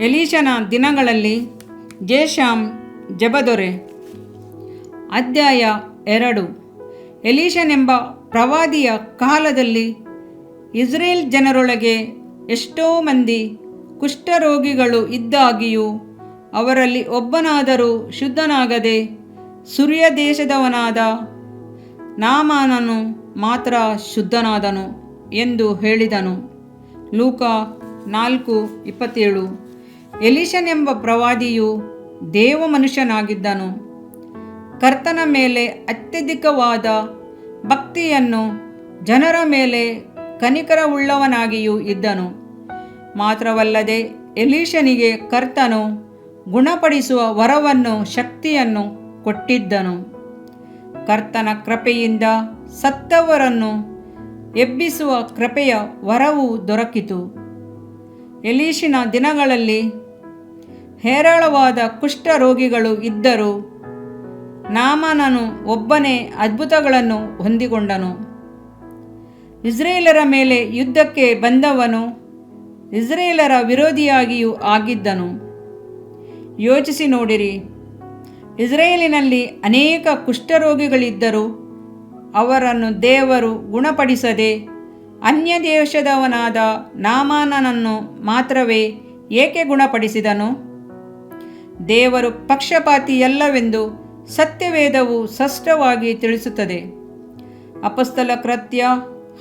ಎಲೀಶನ ದಿನಗಳಲ್ಲಿ ಜೇಷಾಮ್ ಜಬದೊರೆ. ಅಧ್ಯಾಯ ಎರಡು. ಎಲೀಶನೆಂಬ ಪ್ರವಾದಿಯ ಕಾಲದಲ್ಲಿ ಇಸ್ರೇಲ್ ಜನರೊಳಗೆ ಎಷ್ಟೋ ಮಂದಿ ಕುಷ್ಠರೋಗಿಗಳು ಇದ್ದಾಗಿಯೂ ಅವರಲ್ಲಿ ಒಬ್ಬನಾದರೂ ಶುದ್ಧನಾಗದೆ ಸುರ್ಯ ದೇಶದವನಾದ ನಾಮಾನನು ಮಾತ್ರ ಶುದ್ಧನಾದನು ಎಂದು ಹೇಳಿದನು. ಲೂಕ ನಾಲ್ಕು ಇಪ್ಪತ್ತೇಳು. ಎಲಿಶನೆಂಬ ಪ್ರವಾದಿಯು ದೇವ ಮನುಷ್ಯನಾಗಿದ್ದನು. ಕರ್ತನ ಮೇಲೆ ಅತ್ಯಧಿಕವಾದ ಭಕ್ತಿಯನ್ನು ಜನರ ಮೇಲೆ ಕನಿಕರವುಳ್ಳವನಾಗಿಯೂ ಇದ್ದನು. ಮಾತ್ರವಲ್ಲದೆ ಎಲೀಶನಿಗೆ ಕರ್ತನು ಗುಣಪಡಿಸುವ ವರವನ್ನು ಶಕ್ತಿಯನ್ನು ಕೊಟ್ಟಿದ್ದನು. ಕರ್ತನ ಕೃಪೆಯಿಂದ ಸತ್ತವರನ್ನು ಎಬ್ಬಿಸುವ ಕೃಪೆಯ ವರವು ದೊರಕಿತು. ಎಲೀಶಿನ ದಿನಗಳಲ್ಲಿ ಹೇರಳವಾದ ಕುಷ್ಠರೋಗಿಗಳು ಇದ್ದರು ನಾಮನನು ಒಬ್ಬನೇ ಅದ್ಭುತಗಳನ್ನು ಹೊಂದಿಕೊಂಡನು. ಇಸ್ರೇಲರ ಮೇಲೆ ಯುದ್ಧಕ್ಕೆ ಬಂದವನು ಇಸ್ರೇಲರ ವಿರೋಧಿಯಾಗಿಯೂ ಆಗಿದ್ದನು. ಯೋಚಿಸಿ ನೋಡಿರಿ. ಇಸ್ರೇಲಿನಲ್ಲಿ ಅನೇಕ ಕುಷ್ಠರೋಗಿಗಳಿದ್ದರು ಅವರನ್ನು ದೇವರು ಗುಣಪಡಿಸದೆ ಅನ್ಯ ದೇಶದವನಾದ ನಾಮಾನನನ್ನು ಮಾತ್ರವೇ ಏಕೆ ಗುಣಪಡಿಸಿದನು? ದೇವರು ಪಕ್ಷಪಾತಿಯಲ್ಲವೆಂದು ಸತ್ಯವೇದವು ಸ್ಪಷ್ಟವಾಗಿ ತಿಳಿಸುತ್ತದೆ. ಅಪಸ್ಥಲ ಕೃತ್ಯ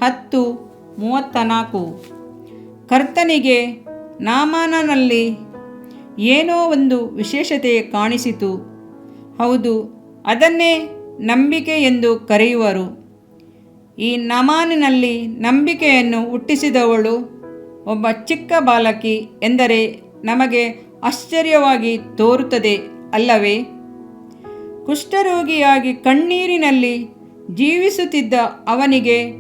ಹತ್ತು ಮೂವತ್ತ ನಾಲ್ಕು ಕರ್ತನಿಗೆ ನಾಮಾನನಲ್ಲಿ ಏನೋ ಒಂದು ವಿಶೇಷತೆ ಕಾಣಿಸಿತು. ಹೌದು, ಅದನ್ನೇ ನಂಬಿಕೆ ಎಂದು ಕರೆಯುವರು. ಈ ನಮಾನಿನಲ್ಲಿ ನಂಬಿಕೆಯನ್ನು ಹುಟ್ಟಿಸಿದವಳು ಒಬ್ಬ ಚಿಕ್ಕ ಬಾಲಕಿ ಎಂದರೆ ನಮಗೆ ಆಶ್ಚರ್ಯವಾಗಿ ತೋರುತ್ತದೆ ಅಲ್ಲವೇ? ಕುಷ್ಠರೋಗಿಯಾಗಿ ಕಣ್ಣೀರಿನಲ್ಲಿ ಜೀವಿಸುತ್ತಿದ್ದ ಅವನಿಗೆ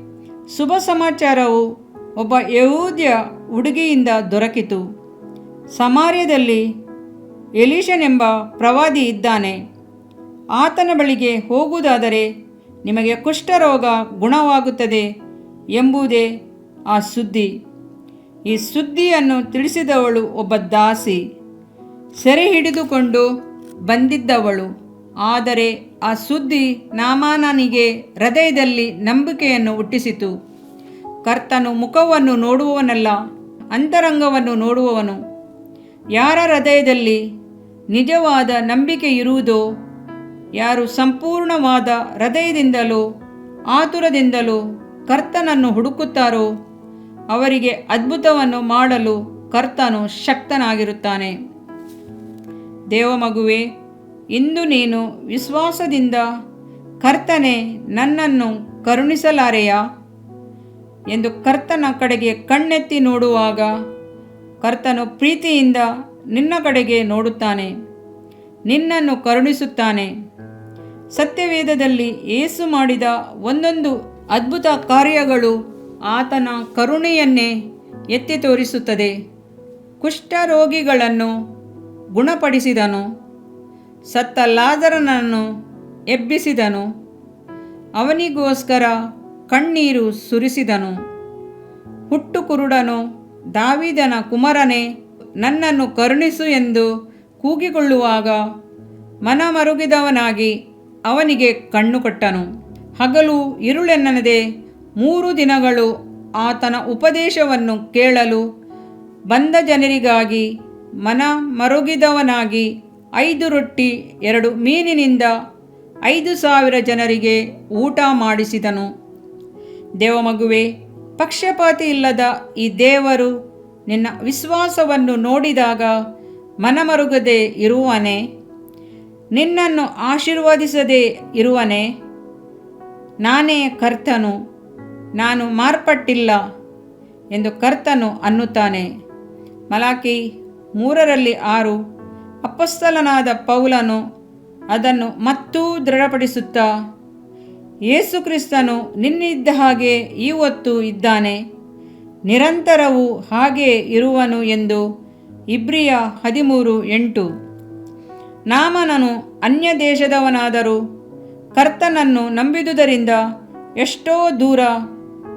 ಶುಭ ಸಮಾಚಾರವು ಒಬ್ಬ ಯಹೂದ್ಯ ಹುಡುಗಿಯಿಂದ ದೊರಕಿತು. ಸಮಾರ್ಯದಲ್ಲಿ ಎಲೀಶನೆಂಬ ಪ್ರವಾದಿ ಇದ್ದಾನೆ. ಆತನ ಬಳಿಗೆ ಹೋಗುವುದಾದರೆ ನಿಮಗೆ ಕುಷ್ಠರೋಗ ಗುಣವಾಗುತ್ತದೆ ಎಂಬುದೇ ಆ ಸುದ್ದಿ. ಈ ಸುದ್ದಿಯನ್ನು ತಿಳಿಸಿದವಳು ಒಬ್ಬ ದಾಸಿ. ಸೆರೆ ಹಿಡಿದುಕೊಂಡು ಬಂದಿದ್ದವಳು. ಆದರೆ ಆ ಸುದ್ದಿ ನಾಮಾನನಿಗೆ ಹೃದಯದಲ್ಲಿ ನಂಬಿಕೆಯನ್ನು ಹುಟ್ಟಿಸಿತು. ಕರ್ತನು ಮುಖವನ್ನು ನೋಡುವವನಲ್ಲ, ಅಂತರಂಗವನ್ನು ನೋಡುವವನು. ಯಾರ ಹೃದಯದಲ್ಲಿ ನಿಜವಾದ ನಂಬಿಕೆ ಇರುವುದೋ, ಯಾರು ಸಂಪೂರ್ಣವಾದ ಹೃದಯದಿಂದಲೂ, ಆತುರದಿಂದಲೂ ಕರ್ತನನ್ನು ಹುಡುಕುತ್ತಾರೋ, ಅವರಿಗೆ ಅದ್ಭುತವನ್ನು ಮಾಡಲು ಕರ್ತನು ಶಕ್ತನಾಗಿರುತ್ತಾನೆ. ದೇವಮಗುವೆ, ಇಂದು ನೀನು ವಿಶ್ವಾಸದಿಂದ ಕರ್ತನೆ ನನ್ನನ್ನು ಕರುಣಿಸಲಾರೆಯಾ? ಎಂದು ಕರ್ತನ ಕಡೆಗೆ ಕಣ್ಣೆತ್ತಿ ನೋಡುವಾಗ ಕರ್ತನು ಪ್ರೀತಿಯಿಂದ ನಿನ್ನ ಕಡೆಗೆ ನೋಡುತ್ತಾನೆ, ನಿನ್ನನ್ನು ಕರುಣಿಸುತ್ತಾನೆ. ಸತ್ಯವೇದದಲ್ಲಿ ಏಸು ಮಾಡಿದ ಒಂದೊಂದು ಅದ್ಭುತ ಕಾರ್ಯಗಳು ಆತನ ಕರುಣೆಯನ್ನೇ ಎತ್ತಿ ತೋರಿಸುತ್ತದೆ. ಕುಷ್ಠರೋಗಿಗಳನ್ನು ಗುಣಪಡಿಸಿದನು. ಸತ್ತ ಲಾಜರನನ್ನು ಎಬ್ಬಿಸಿದನು. ಅವನಿಗೋಸ್ಕರ ಕಣ್ಣೀರು ಸುರಿಸಿದನು. ಹುಟ್ಟು ಕುರುಡನು ದಾವಿದನ ಕುಮರನೇ, ನನ್ನನ್ನು ಕರುಣಿಸು ಎಂದು ಕೂಗಿಕೊಳ್ಳುವಾಗ ಮನಮರುಗಿದವನಾಗಿ ಅವನಿಗೆ ಕಣ್ಣು ಕೊಟ್ಟನು. ಹಗಲು ಇರುಳೆನ್ನದೆ ಮೂರು ದಿನಗಳು ಆತನ ಉಪದೇಶವನ್ನು ಕೇಳಲು ಬಂದ ಜನರಿಗಾಗಿ ಮನ ಮರುಗಿದವನಾಗಿ ಐದು ರೊಟ್ಟಿ, ಎರಡು ಮೀನಿನಿಂದ ಐದು ಸಾವಿರ ಜನರಿಗೆ ಊಟ ಮಾಡಿಸಿದನು. ದೇವಮಗುವೆ, ಪಕ್ಷಪಾತಿ ಇಲ್ಲದ ಈ ದೇವರು ನಿನ್ನ ವಿಶ್ವಾಸವನ್ನು ನೋಡಿದಾಗ ಮನಮರುಗದೆ ಇರುವನೆ? ನಿನ್ನನ್ನು ಆಶೀರ್ವದಿಸದೆ ಇರುವನೆ? ನಾನೇ ಕರ್ತನು, ನಾನು ಮಾರ್ಪಟ್ಟಿಲ್ಲ ಎಂದು ಕರ್ತನು ಅನ್ನುತ್ತಾನೆ. ಮಲಾಕಿ ಮೂರರಲ್ಲಿ ಆರು. ಅಪಸ್ಥಲನಾದ ಪೌಲನು ಅದನ್ನು ಮತ್ತೂ ದೃಢಪಡಿಸುತ್ತಾ ಯೇಸುಕ್ರಿಸ್ತನು ನಿನ್ನಿದ್ದ ಹಾಗೆ ಇವತ್ತು ಇದ್ದಾನೆ. ನಿರಂತರವೂ ಹಾಗೆ ಇರುವನು ಎಂದು ಇಬ್ರಿಯ ಹದಿಮೂರು ಎಂಟು. ನಾಮನನು ಅನ್ಯ ದೇಶದವನಾದರೂ ಕರ್ತನನ್ನು ನಂಬಿದುದರಿಂದ ಎಷ್ಟೋ ದೂರ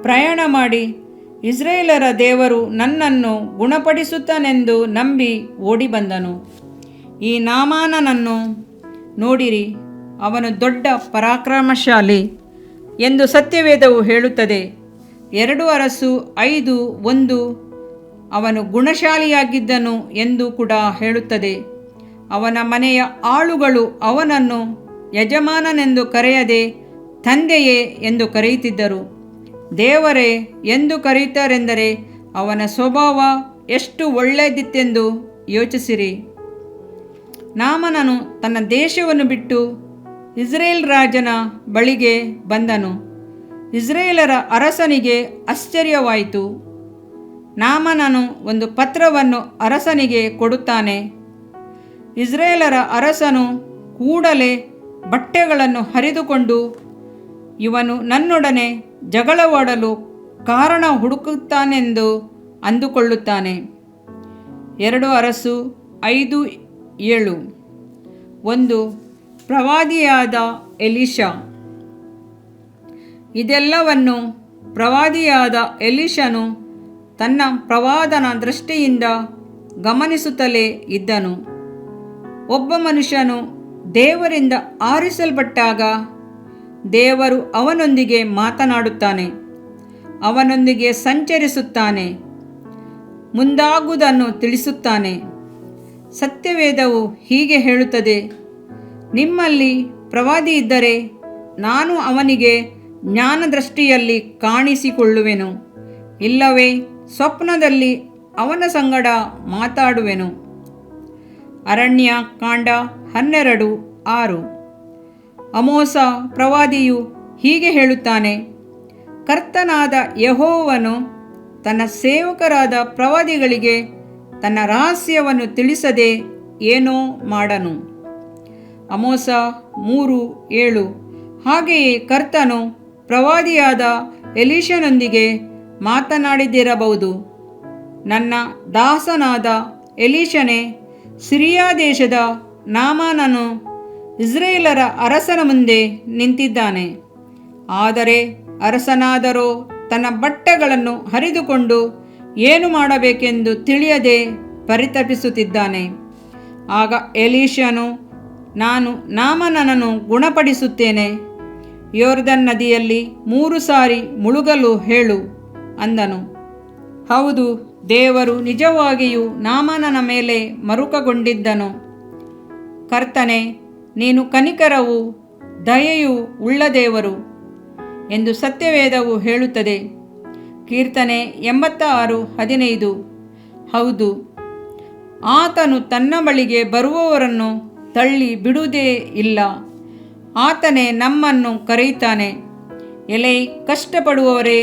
ಪ್ರಯಾಣ ಮಾಡಿ ಇಸ್ರೇಲರ ದೇವರು ನನ್ನನ್ನು ಗುಣಪಡಿಸುತ್ತಾನೆಂದು ನಂಬಿ ಓಡಿ ಬಂದನು. ಈ ನಾಮಾನನನ್ನು ನೋಡಿರಿ, ಅವನು ದೊಡ್ಡ ಪರಾಕ್ರಮಶಾಲಿ ಎಂದು ಸತ್ಯವೇದವು ಹೇಳುತ್ತದೆ. ಎರಡು ಅರಸು, ಐದು, ಒಂದು, ಅವನು ಗುಣಶಾಲಿಯಾಗಿದ್ದನು ಎಂದು ಕೂಡ ಹೇಳುತ್ತದೆ. ಅವನ ಮನೆಯ ಆಳುಗಳು ಅವನನ್ನು ಯಜಮಾನನೆಂದು ಕರೆಯದೆ, ತಂದೆಯೇ ಎಂದು ಕರೆಯುತ್ತಿದ್ದರು. ದೇವರೇ ಎಂದು ಕರೆಯುತ್ತಾರೆಂದರೆ ಅವನ ಸ್ವಭಾವ ಎಷ್ಟು ಒಳ್ಳೆಯದಿತ್ತೆಂದು ಯೋಚಿಸಿರಿ. ನಾಮನನು ತನ್ನ ದೇಶವನ್ನು ಬಿಟ್ಟು ಇಸ್ರೇಲ್ ರಾಜನ ಬಳಿಗೆ ಬಂದನು. ಇಸ್ರೇಲರ ಅರಸನಿಗೆ ಆಶ್ಚರ್ಯವಾಯಿತು. ನಾಮನನು ಒಂದು ಪತ್ರವನ್ನು ಅರಸನಿಗೆ ಕೊಡುತ್ತಾನೆ. ಇಸ್ರೇಲರ ಅರಸನು ಕೂಡಲೇ ಬಟ್ಟೆಗಳನ್ನು ಹರಿದುಕೊಂಡು ಇವನು ನನ್ನೊಡನೆ ಜಗಳವಾಡಲು ಕಾರಣ ಹುಡುಕುತ್ತಾನೆಂದು ಅಂದುಕೊಳ್ಳುತ್ತಾನೆ. ಎರಡು ಅರಸು, ಐದು ಏಳು. ಒಂದು, ಪ್ರವಾದಿಯಾದ ಎಲಿಶಾ ಇದೆಲ್ಲವನ್ನು ಪ್ರವಾದಿಯಾದ ಎಲಿಶನು ತನ್ನ ಪ್ರವಾದನ ದೃಷ್ಟಿಯಿಂದ ಗಮನಿಸುತ್ತಲೇ ಇದ್ದನು. ಒಬ್ಬ ಮನುಷ್ಯನು ದೇವರಿಂದ ಆರಿಸಲ್ಪಟ್ಟಾಗ ದೇವರು ಅವನೊಂದಿಗೆ ಮಾತನಾಡುತ್ತಾನೆ, ಅವನೊಂದಿಗೆ ಸಂಚರಿಸುತ್ತಾನೆ, ಮುಂದಾಗುವುದನ್ನು ತಿಳಿಸುತ್ತಾನೆ. ಸತ್ಯವೇದವು ಹೀಗೆ ಹೇಳುತ್ತದೆ, ನಿಮ್ಮಲ್ಲಿ ಪ್ರವಾದಿ ಇದ್ದರೆ ನಾನು ಅವನಿಗೆ ಜ್ಞಾನದೃಷ್ಟಿಯಲ್ಲಿ ಕಾಣಿಸಿಕೊಳ್ಳುವೆನು, ಇಲ್ಲವೇ ಸ್ವಪ್ನದಲ್ಲಿ ಅವನ ಸಂಗಡ ಮಾತಾಡುವೆನು. ಅರಣ್ಯ ಕಾಂಡ ಹನ್ನೆರಡು ಆರು. ಅಮೋಸ ಪ್ರವಾದಿಯು ಹೀಗೆ ಹೇಳುತ್ತಾನೆ, ಕರ್ತನಾದ ಯಹೋವನು ತನ್ನ ಸೇವಕರಾದ ಪ್ರವಾದಿಗಳಿಗೆ ತನ್ನ ರಹಸ್ಯವನ್ನು ತಿಳಿಸದೆ ಏನೋ ಮಾಡನು. ಅಮೋಸ ಮೂರು ಏಳು, ಹಾಗೆಯೇ ಕರ್ತನು ಪ್ರವಾದಿಯಾದ ಎಲೀಶನೊಂದಿಗೆ ಮಾತನಾಡಿದಿರಬಹುದು. ನನ್ನ ದಾಸನಾದ ಎಲೀಶನೇ ಸಿರಿಯಾ ದೇಶದ ನಾಮಾನನು ಇಸ್ರೇಲರ ಅರಸನ ಮುಂದೆ ನಿಂತಿದ್ದಾನೆ. ಆದರೆ ಅರಸನಾದರೋ ತನ್ನ ಬಟ್ಟೆಗಳನ್ನು ಹರಿದುಕೊಂಡು ಏನು ಮಾಡಬೇಕೆಂದು ತಿಳಿಯದೆ ಪರಿತಪಿಸುತ್ತಿದ್ದಾನೆ. ಆಗ ಎಲೀಶನು ನಾನು ನಾಮನನನ್ನು ಗುಣಪಡಿಸುತ್ತೇನೆ. ಯೋರ್ದನ್ ನದಿಯಲ್ಲಿ ಮೂರು ಸಾರಿ ಮುಳುಗಲು ಹೇಳು ಅಂದನು. ಹೌದು, ದೇವರು ನಿಜವಾಗಿಯೂ ನಾಮನನ ಮೇಲೆ ಮರುಕಗೊಂಡಿದ್ದನು. ಕರ್ತನೆ ನೀನು ಕನಿಕರವು, ದಯೆಯು ಉಳ್ಳ ದೇವರು ಎಂದು ಸತ್ಯವೇದವು ಹೇಳುತ್ತದೆ. ಕೀರ್ತನೆ ಎಂಬತ್ತ ಆರು ಹದಿನೈದು. ಹೌದು, ಆತನು ತನ್ನ ಬಳಿಗೆ ಬರುವವರನ್ನು ತಳ್ಳಿ ಬಿಡುವುದೇ ಇಲ್ಲ. ಆತನೇ ನಮ್ಮನ್ನು ಕರೆಯುತ್ತಾನೆ. ಎಲೆ, ಕಷ್ಟಪಡುವವರೇ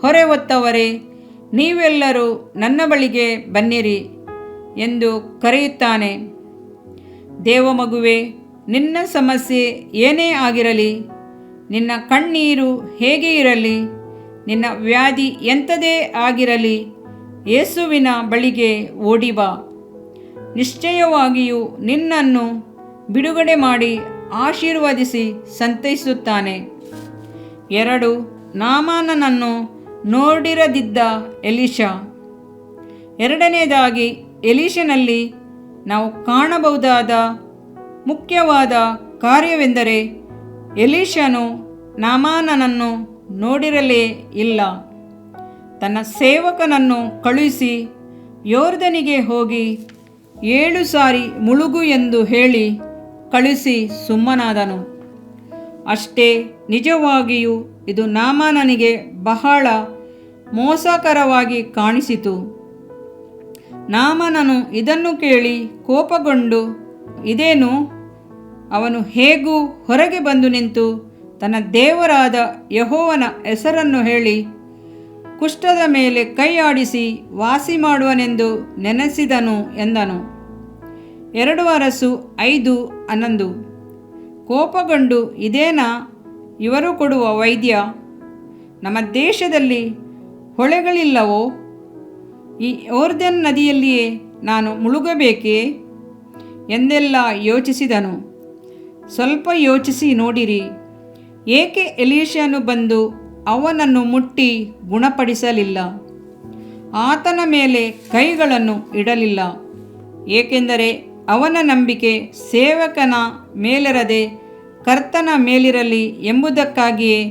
ಹೊರೆ ಹೊತ್ತವರೇ ನೀವೆಲ್ಲರೂ ನನ್ನ ಬಳಿಗೆ ಬನ್ನಿರಿ ಎಂದು ಕರೆಯುತ್ತಾನೆ. ದೇವಮಗುವೆ ನಿನ್ನ ಸಮಸ್ಯೆ ಏನೇ ಆಗಿರಲಿ, ನಿನ್ನ ಕಣ್ಣೀರು ಹೇಗೆ ಇರಲಿ, ನಿನ್ನ ವ್ಯಾಧಿ ಎಂಥದೇ ಆಗಿರಲಿ, ಯೇಸುವಿನ ಬಳಿಗೆ ಓಡಿ ಬಾ. ನಿಶ್ಚಯವಾಗಿಯೂ ನಿನ್ನನ್ನು ಬಿಡುಗಡೆ ಮಾಡಿ ಆಶೀರ್ವದಿಸಿ ಸಂತೈಸುತ್ತಾನೆ. ಎರಡು, ನಾಮಾನನನ್ನು ನೋಡಿರದಿದ್ದ ಎಲಿಷಾ. ಎರಡನೇದಾಗಿ ಎಲಿಶನಲ್ಲಿ ನಾವು ಕಾಣಬಹುದಾದ ಮುಖ್ಯವಾದ ಕಾರ್ಯವೆಂದರೆ ಎಲೀಶನು ನಾಮಾನನನ್ನು ನೋಡಿರಲೇ ಇಲ್ಲ. ತನ್ನ ಸೇವಕನನ್ನು ಕಳುಹಿಸಿ ಯೋರ್ಧನಿಗೆ ಹೋಗಿ ಏಳು ಸಾರಿ ಮುಳುಗು ಎಂದು ಹೇಳಿ ಕಳುಹಿಸಿ ಸುಮ್ಮನಾದನು. ಅಷ್ಟೇ ನಿಜವಾಗಿಯೂ ಇದು ನಾಮಾನನಿಗೆ ಬಹಳ ಮೋಸಕರವಾಗಿ ಕಾಣಿಸಿತು. ನಾಮನನು ಇದನ್ನು ಕೇಳಿ ಕೋಪಗೊಂಡು, ಇದೇನು? ಅವನು ಹೇಗೂ ಹೊರಗೆ ಬಂದು ನಿಂತು ತನ್ನ ದೇವರಾದ ಯಹೋವನ ಹೆಸರನ್ನು ಹೇಳಿ, ಕುಷ್ಠದ ಮೇಲೆ ಕೈ ಆಡಿಸಿ ವಾಸಿ ಮಾಡುವನೆಂದು ನೆನೆಸಿದನು ಎಂದನು. ಎರಡು ಅರಸು, ಐದು ಹನ್ನೊಂದು. ಕೋಪಗೊಂಡು, ಇದೇನಾ, ಇವರು ಕೊಡುವ ವೈದ್ಯ, ನಮ್ಮ ದೇಶದಲ್ಲಿ ಹೊಳೆಗಳಿಲ್ಲವೋ? ಈ ಓರ್ಧನ್ ನದಿಯಲ್ಲಿಯೇ ನಾನು ಮುಳುಗಬೇಕೇ? ಎಂದೆಲ್ಲ ಯೋಚಿಸಿದನು. ಸ್ವಲ್ಪ ಯೋಚಿಸಿ ನೋಡಿರಿ. ಏಕೆ ಎಲೀಶನು ಬಂದು ಅವನನ್ನು ಮುಟ್ಟಿ ಗುಣಪಡಿಸಲಿಲ್ಲ? ಆತನ ಮೇಲೆ ಕೈಗಳನ್ನು ಇಡಲಿಲ್ಲ. ಏಕೆಂದರೆ ಅವನ ನಂಬಿಕೆ ಸೇವಕನ ಮೇಲಿರದೆ ಕರ್ತನ ಮೇಲಿರಲಿ ಎಂಬುದಕ್ಕಾಗಿಯೇ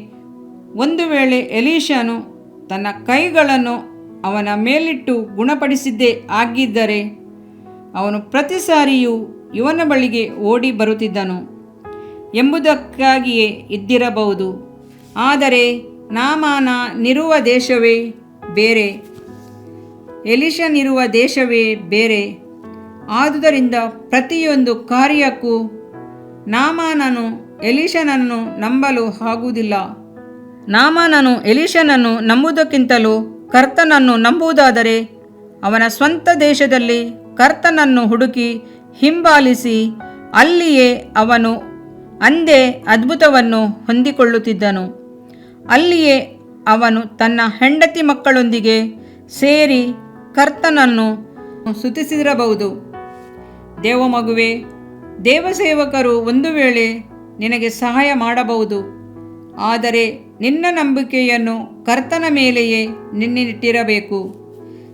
ಒಂದು ವೇಳೆ ಎಲೀಶನು ತನ್ನ ಕೈಗಳನ್ನು ಅವನ ಮೇಲಿಟ್ಟು ಗುಣಪಡಿಸಿದ್ದೇ ಆಗಿದ್ದರೆ ಅವನು ಪ್ರತಿ ಸಾರಿಯೂ ಇವನ ಬಳಿಗೆ ಓಡಿ ಬರುತ್ತಿದ್ದನು. ಎಂಬುದಕ್ಕಾಗಿಯೇ ಇದ್ದಿರಬಹುದು. ಆದರೆ ನಾಮಾನ ನಿರುವ ದೇಶವೇ ಬೇರೆ. ಎಲಿಶನಿರುವ ದೇಶವೇ ಬೇರೆ. ಆದುದರಿಂದ ಪ್ರತಿಯೊಂದು ಕಾರ್ಯಕ್ಕೂ ನಾಮಾನನು ಎಲಿಶನನ್ನು ನಂಬಲು ಆಗುವುದಿಲ್ಲ. ನಾಮಾನನು ಎಲಿಶನನ್ನು ನಂಬುವುದಕ್ಕಿಂತಲೂ ಕರ್ತನನ್ನು ನಂಬುವುದಾದರೆ ಅವನ ಸ್ವಂತ ದೇಶದಲ್ಲಿ ಕರ್ತನನ್ನು ಹುಡುಕಿ ಹಿಂಬಾಲಿಸಿ ಅಲ್ಲಿಯೇ ಅವನು ಅಂದೇ ಅದ್ಭುತವನ್ನು ಹೊಂದಿಕೊಳ್ಳುತ್ತಿದ್ದನು. ಅಲ್ಲಿಯೇ ಅವನು ತನ್ನ ಹೆಂಡತಿ ಮಕ್ಕಳೊಂದಿಗೆ ಸೇರಿ ಕರ್ತನನ್ನು ಸ್ತುತಿಸಿರಬಹುದು. ದೇವಮಗುವೆ, ದೇವಸೇವಕರು ಒಂದು ವೇಳೆ ನಿನಗೆ ಸಹಾಯ ಮಾಡಬಹುದು. ಆದರೆ ನಿನ್ನ ನಂಬಿಕೆಯನ್ನು ಕರ್ತನ ಮೇಲೆಯೇ ನಿನ್ನಿಟ್ಟಿರಬೇಕು.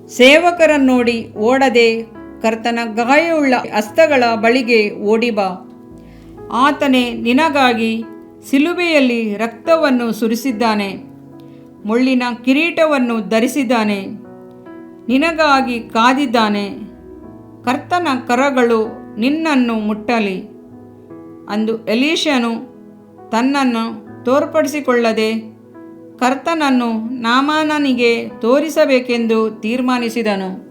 ಸೇವಕರನ್ನೋಡಿ ಓಡದೆ ಕರ್ತನ ಗಾಯವುಳ್ಳ ಅಸ್ತಗಳ ಬಳಿಗೆ ಓಡಿಬಾ ಆತನೇ ನಿನಗಾಗಿ ಸಿಲುಬೆಯಲ್ಲಿ ರಕ್ತವನ್ನು ಸುರಿಸಿದ್ದಾನೆ, ಮುಳ್ಳಿನ ಕಿರೀಟವನ್ನು ಧರಿಸಿದ್ದಾನೆ, ನಿನಗಾಗಿ ಕಾದಿದ್ದಾನೆ, ಕರ್ತನ ಕರಗಳು ನಿನ್ನನ್ನು ಮುಟ್ಟಲಿ ಅಂದು ಎಲೀಶನು ತನ್ನನ್ನು ತೋರ್ಪಡಿಸಿಕೊಳ್ಳದೆ ಕರ್ತನನ್ನು ನಾಮಾನನಿಗೆ ತೋರಿಸಬೇಕೆಂದು ತೀರ್ಮಾನಿಸಿದನು.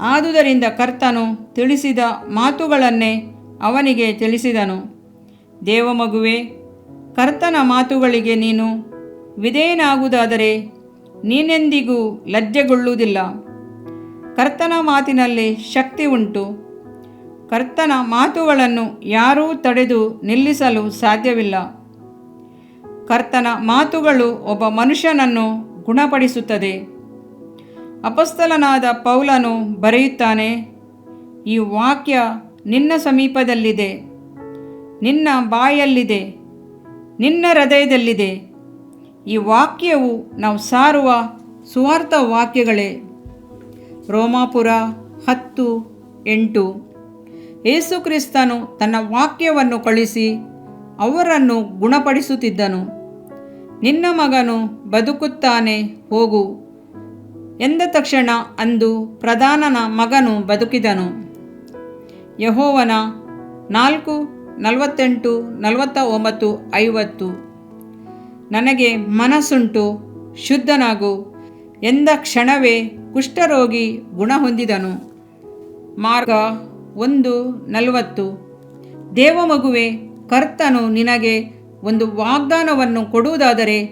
ಆದುದರಿಂದ ಕರ್ತನು ತಿಳಿಸಿದ ಮಾತುಗಳನ್ನೇ ಅವನಿಗೆ ತಿಳಿಸಿದನು. ದೇವಮಗುವೆ ಕರ್ತನ ಮಾತುಗಳಿಗೆ ನೀನು ವಿಧೇಯನಾಗುವುದಾದರೆ ನೀನೆಂದಿಗೂ ಲಜ್ಜೆಗೊಳ್ಳುವುದಿಲ್ಲ. ಕರ್ತನ ಮಾತಿನಲ್ಲಿ ಶಕ್ತಿ ಉಂಟು. ಕರ್ತನ ಮಾತುಗಳನ್ನು ಯಾರೂ ತಡೆದು ನಿಲ್ಲಿಸಲು ಸಾಧ್ಯವಿಲ್ಲ. ಕರ್ತನ ಮಾತುಗಳು ಒಬ್ಬ ಮನುಷ್ಯನನ್ನು ಗುಣಪಡಿಸುತ್ತದೆ. ಅಪಸ್ತಲನಾದ ಪೌಲನು ಬರೆಯುತ್ತಾನೆ, ಈ ವಾಕ್ಯ ನಿನ್ನ ಸಮೀಪದಲ್ಲಿದೆ. ನಿನ್ನ ಬಾಯಲ್ಲಿದೆ, ನಿನ್ನ ಹೃದಯದಲ್ಲಿದೆ. ಈ ವಾಕ್ಯವು ನಾವು ಸಾರುವ ಸುವಾರ್ಥ ವಾಕ್ಯಗಳೇ. ರೋಮಾಪುರ ಹತ್ತು ಎಂಟು. ಯೇಸುಕ್ರಿಸ್ತನು ತನ್ನ ವಾಕ್ಯವನ್ನು ಕಳಿಸಿ ಅವರನ್ನು ಗುಣಪಡಿಸುತ್ತಿದ್ದನು. ನಿನ್ನ ಮಗನು ಬದುಕುತ್ತಾನೆ, ಹೋಗು ಎಂದ ತಕ್ಷಣ ಅಂದು ಪ್ರಧಾನನ ಮಗನು ಬದುಕಿದನು. ಯಹೋವನ ನಾಲ್ಕು ನಲವತ್ತೆಂಟು, ನಲವತ್ತ ಒಂಬತ್ತು, ಐವತ್ತು. ನನಗೆ ಮನಸ್ಸುಂಟು, ಶುದ್ಧನಾಗು. ಎಂದ ಕ್ಷಣವೇ ಕುಷ್ಠರೋಗಿ ಗುಣ ಹೊಂದಿದನು ಮಾರ್ಗ ಒಂದು, ನಲವತ್ತು. ದೇವಮಗುವೆ ಕರ್ತನು ನಿನಗೆ ಒಂದು ವಾಗ್ದಾನವನ್ನು ಕೊಡುವುದಾದರೆ,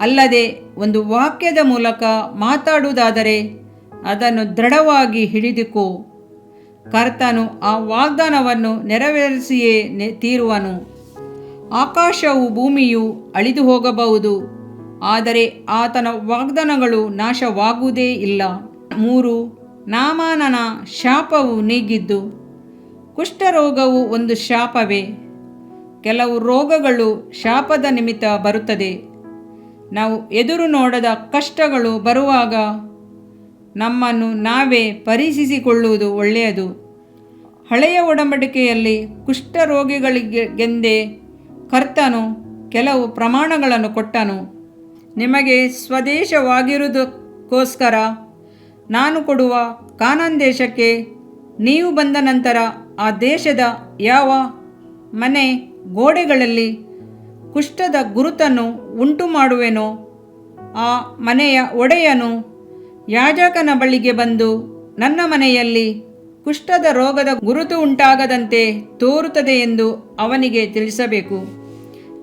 ಅಲ್ಲದೆ ಒಂದು ವಾಕ್ಯದ ಮೂಲಕ ಮಾತಾಡುವುದಾದರೆ, ಅದನ್ನು ದೃಢವಾಗಿ ಹಿಡಿದುಕೋ. ಕರ್ತನು ಆ ವಾಗ್ದಾನವನ್ನು ನೆರವೇರಿಸಿಯೇ ತೀರುವನು. ಆಕಾಶವು ಭೂಮಿಯು ಅಳಿದು ಹೋಗಬಹುದು, ಆದರೆ ಆತನ ವಾಗ್ದಾನಗಳು ನಾಶವಾಗುವುದೇ ಇಲ್ಲ. ಮೂರು, ನಾಮಾನನ ಶಾಪವು ನೀಗಿದ್ದು, ಕುಷ್ಠರೋಗವು ಒಂದು ಶಾಪವೇ. ಕೆಲವು ರೋಗಗಳು ಶಾಪದ ನಿಮಿತ್ತ ಬರುತ್ತದೆ. ನಾವು ಎದುರು ನೋಡದ ಕಷ್ಟಗಳು ಬರುವಾಗ ನಮ್ಮನ್ನು ನಾವೇ ಪರೀಕ್ಷಿಸಿಕೊಳ್ಳುವುದು ಒಳ್ಳೆಯದು. ಹಳೆಯ ಒಡಂಬಡಿಕೆಯಲ್ಲಿ ಕುಷ್ಠರೋಗಿಗಳಿಗೆಂದೇ ಕರ್ತನು ಕೆಲವು ಪ್ರಮಾಣಗಳನ್ನು ಕೊಟ್ಟನು. ನಿಮಗೆ ಸ್ವದೇಶವಾಗಿರುವುದಕ್ಕೋಸ್ಕರ ನಾನು ಕೊಡುವ ಕಾನಾನ್ ದೇಶಕ್ಕೆ ನೀವು ಬಂದ ನಂತರ ಆ ದೇಶದ ಯಾವ ಮನೆ ಗೋಡೆಗಳಲ್ಲಿ ಕುಷ್ಠದ ಗುರುತನ್ನು ಉಂಟು ಮಾಡುವೆನೋ ಆ ಮನೆಯ ಒಡೆಯನು ಯಾಜಕನ ಬಳಿಗೆ ಬಂದು, ನನ್ನ ಮನೆಯಲ್ಲಿ ಕುಷ್ಠದ ರೋಗದ ಗುರುತು ಉಂಟಾಗದಂತೆ ತೋರುತ್ತದೆ ಎಂದು ಅವನಿಗೆ ತಿಳಿಸಬೇಕು.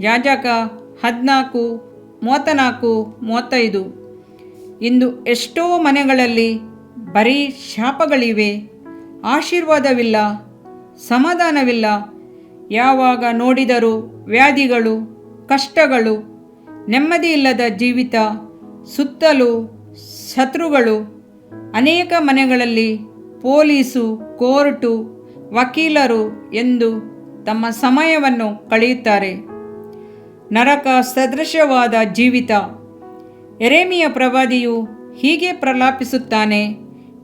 ಯಾಜಕ ಹದಿನಾಲ್ಕು, ಮೂವತ್ತನಾಲ್ಕು, ಮೂವತ್ತೈದು. ಇಂದು ಎಷ್ಟೋ ಮನೆಗಳಲ್ಲಿ ಬರೀ ಶಾಪಗಳಿವೆ. ಆಶೀರ್ವಾದವಿಲ್ಲ, ಸಮಾಧಾನವಿಲ್ಲ. ಯಾವಾಗ ನೋಡಿದರೂ ವ್ಯಾಧಿಗಳು, ಕಷ್ಟಗಳು, ನೆಮ್ಮದಿಯಿಲ್ಲದ ಜೀವಿತ, ಸುತ್ತಲೂ ಶತ್ರುಗಳು ಅನೇಕ ಮನೆಗಳಲ್ಲಿ ಪೊಲೀಸು, ಕೋರ್ಟು, ವಕೀಲರು ಎಂದು ತಮ್ಮ ಸಮಯವನ್ನು ಕಳೆಯುತ್ತಾರೆ. ನರಕ ಸದೃಶವಾದ ಜೀವಿತ ಎರೆಮಿಯ ಪ್ರವಾದಿಯು ಹೀಗೆ ಪ್ರಲಾಪಿಸುತ್ತಾನೆ,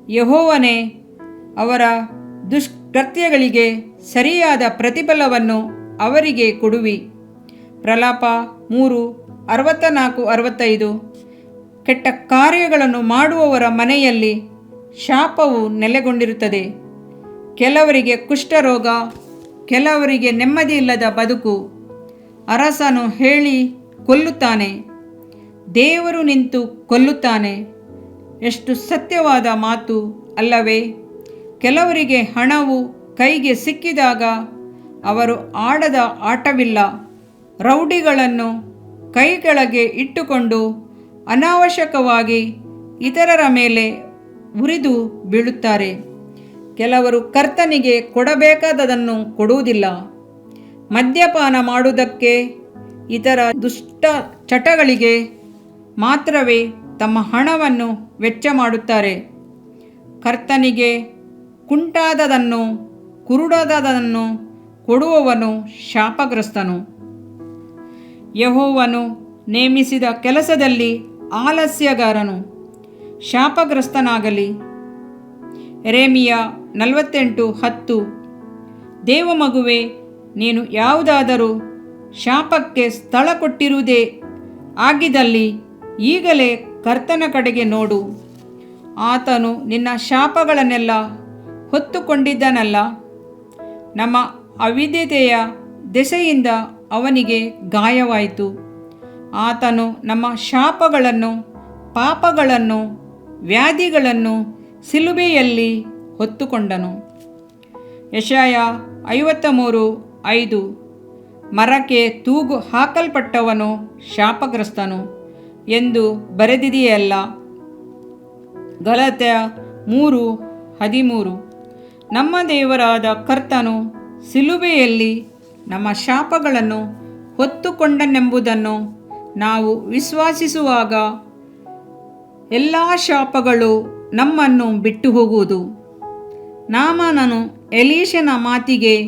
ಯಹೋವನೇ, ಅವರ ದುಷ್ಕೃತ್ಯಗಳಿಗೆ ಸರಿಯಾದ ಪ್ರತಿಫಲವನ್ನು ಅವರಿಗೆ ಕೊಡುವಿ. ಪ್ರಲಾಪ ಮೂರು ಅರವತ್ತ ನಾಲ್ಕು ಅರವತ್ತೈದು. ಕೆಟ್ಟ ಕಾರ್ಯಗಳನ್ನು ಮಾಡುವವರ ಮನೆಯಲ್ಲಿ ಶಾಪವು ನೆಲೆಗೊಂಡಿರುತ್ತದೆ. ಕೆಲವರಿಗೆ ಕುಷ್ಠರೋಗ, ಕೆಲವರಿಗೆ ನೆಮ್ಮದಿಯಿಲ್ಲದ ಬದುಕು. ಅರಸನು ಹೇಳಿ ಕೊಲ್ಲುತ್ತಾನೆ. ದೇವರು ನಿಂತು ಕೊಲ್ಲುತ್ತಾನೆ. ಎಷ್ಟು ಸತ್ಯವಾದ ಮಾತು ಅಲ್ಲವೇ. ಕೆಲವರಿಗೆ ಹಣವು ಕೈಗೆ ಸಿಕ್ಕಿದಾಗ ಅವರು ಆಡದ ಆಟವಿಲ್ಲ. ರೌಡಿಗಳನ್ನು ಕೈಕೆಳಗೆ ಇಟ್ಟುಕೊಂಡು ಅನಾವಶ್ಯಕವಾಗಿ ಇತರರ ಮೇಲೆ ಉರಿದು ಬೀಳುತ್ತಾರೆ. ಕೆಲವರು ಕರ್ತನಿಗೆ ಕೊಡಬೇಕಾದದನ್ನು ಕೊಡುವುದಿಲ್ಲ. ಮದ್ಯಪಾನ ಮಾಡುವುದಕ್ಕೆ ಇತರ ದುಷ್ಟ ಚಟಗಳಿಗೆ ಮಾತ್ರವೇ ತಮ್ಮ ಹಣವನ್ನು ವೆಚ್ಚ ಮಾಡುತ್ತಾರೆ. ಕರ್ತನಿಗೆ ಕುಂಟಾದದನ್ನು, ಕುರುಡಾದದನ್ನು ಕೊಡುವವನು ಶಾಪಗ್ರಸ್ತನು. ಯಹೋವನು ನೇಮಿಸಿದ ಕೆಲಸದಲ್ಲಿ ಆಲಸ್ಯಗಾರನು, ಶಾಪಗ್ರಸ್ತನಾಗಲಿ. ರೇಮಿಯ ನಲವತ್ತೆಂಟು ಹತ್ತು. ದೇವಮಗುವೆ ನೀನು ಯಾವುದಾದರೂ ಶಾಪಕ್ಕೆ ಸ್ಥಳ ಕೊಟ್ಟಿರುವುದೇ ಆಗಿದ್ದಲ್ಲಿ ಈಗಲೇ ಕರ್ತನ ಕಡೆಗೆ ನೋಡು. ಆತನು ನಿನ್ನ ಶಾಪಗಳನ್ನೆಲ್ಲ ಹೊತ್ತುಕೊಂಡಿದ್ದನಲ್ಲ, ನಮ್ಮ ಅವಿದ್ಯತೆಯ ದೆಸೆಯಿಂದ ಅವನಿಗೆ ಗಾಯವಾಯಿತು. ಆತನು ನಮ್ಮ ಶಾಪಗಳನ್ನು, ಪಾಪಗಳನ್ನು, ವ್ಯಾಧಿಗಳನ್ನು ಸಿಲುಬೆಯಲ್ಲಿ ಹೊತ್ತುಕೊಂಡನು. ಯಶಾಯ ಐವತ್ತ ಮೂರು ಐದು, ಮರಕ್ಕೆ ತೂಗು ಹಾಕಲ್ಪಟ್ಟವನು ಶಾಪಗ್ರಸ್ತನು ಎಂದು ಬರೆದಿದೆಯಲ್ಲ. ಗಲತ್ಯ ಮೂರು ಹದಿಮೂರು, ನಮ್ಮ ದೇವರಾದ ಕರ್ತನು ಸಿಲುಬೆಯಲ್ಲಿ ನಮ್ಮ ಶಾಪಗಳನ್ನು ಹೊತ್ತುಕೊಂಡನೆಂಬುದನ್ನು ನಾವು ವಿಶ್ವಾಸಿಸುವಾಗ ಎಲ್ಲ ಶಾಪಗಳು ನಮ್ಮನ್ನು ಬಿಟ್ಟು ಹೋಗುವುದು. ನಾಮನನು ಎಲೀಶನ ಮಾತಿಗೆ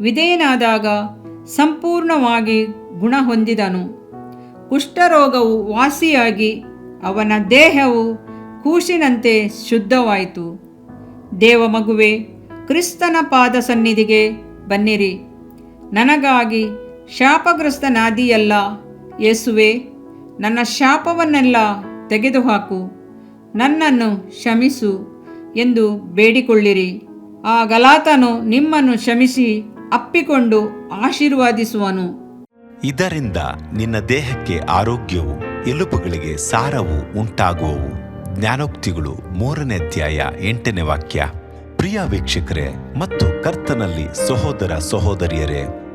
ವಿಧೇಯನಾದಾಗ ಸಂಪೂರ್ಣವಾಗಿ ಗುಣ ಹೊಂದಿದನು ಕುಷ್ಠರೋಗವು ವಾಸಿಯಾಗಿ ಅವನ ದೇಹವು ಕೂಸಿನಂತೆ ಶುದ್ಧವಾಯಿತು. ದೇವಮಗುವೆ, ಕ್ರಿಸ್ತನ ಪಾದ ಸನ್ನಿಧಿಗೆ ಬನ್ನಿರಿ. ನನಗಾಗಿ ಶಾಪಗ್ರಸ್ತನಾದಿಯಲ್ಲ. ಯೇಸುವೆ, ನನ್ನ ಶಾಪವನ್ನೆಲ್ಲ ತೆಗೆದುಹಾಕು, ನನ್ನನ್ನು ಕ್ಷಮಿಸು ಎಂದು ಬೇಡಿಕೊಳ್ಳಿರಿ. ಆ ಗಲಾತನು ನಿಮ್ಮನ್ನು ಕ್ಷಮಿಸಿ ಅಪ್ಪಿಕೊಂಡು ಆಶೀರ್ವಾದಿಸುವನು. ಇದರಿಂದ ನಿನ್ನ ದೇಹಕ್ಕೆ ಆರೋಗ್ಯವು, ಎಲುಬುಗಳಿಗೆ ಸಾರವು ಉಂಟಾಗುವವು. ಜ್ಞಾನೋಕ್ತಿಗಳು ಮೂರನೇ ಅಧ್ಯಾಯ ಎಂಟನೇ ವಾಕ್ಯ. ಪ್ರಿಯ ವೀಕ್ಷಕರೇ, ಮತ್ತು ಕರ್ತನಲ್ಲಿ ಸಹೋದರ ಸಹೋದರಿಯರೇ